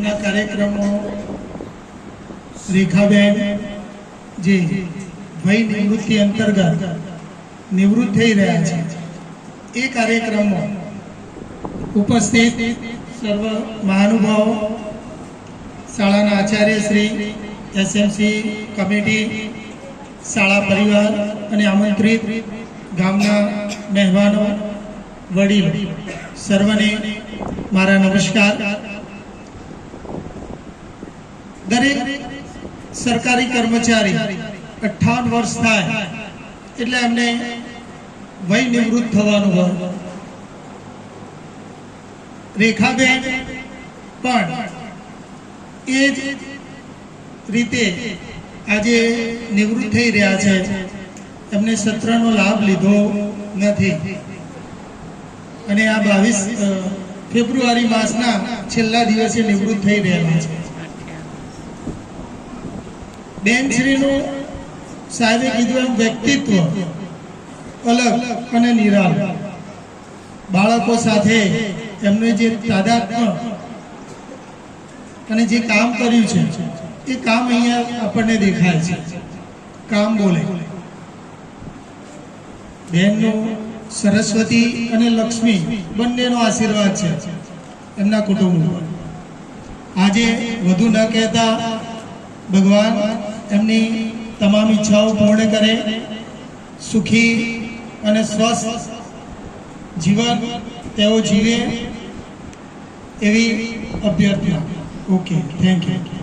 આજના કાર્યક્રમો. રેખાબેન જે ભય નિવૃત્તિ અંતર્ગત નિવૃત્ત થઈ રહ્યા છે. એ કાર્યક્રમમાં ઉપસ્થિત સર્વ મહાનુભાવો, શાળાના આચાર્ય શ્રી એસએમસી કમિટી, શાળા પરિવાર અને આમંત્રિત ગામના મહેમાનો, વડીલ, સર્વને મારા નમસ્કાર. સરકારી કર્મચારી અઠાવન વર્ષ થાય એટલે એમને વય નિવૃત્ત થવાનું હોય. રેખાબેન પણ એ જ રીતે આજે નિવૃત્ત થઈ રહ્યા છે. એમને સત્રનો લાભ લીધો નથી. અને આ બાવીસ ફેબ્રુઆરી માસના છેલ્લા દિવસે નિવૃત્ત થઈ રહેલા છે. બેનશ્રીનું સાહેબે કીધું એમ વ્યક્તિત્વ અલગ અને નિરાળ. બાળકો સાથે એમને જે તાદાત્મ્ય અને જે કામ કર્યું છે, એ કામ અહીંયા આપણને દેખાય છે. કામ બોલે. બહેનનું સરસ્વતી અને લક્ષ્મી બંનેનો આશીર્વાદ છે એમના કુટુંબ આજે વધુ ન કહેતા ભગવાન એમની તમામ ઈચ્છાઓ પૂર્ણ કરે, સુખી અને સ્વસ્થ જીવન તેઓ જીવે એવી અભ્યર્થના. Okay thank you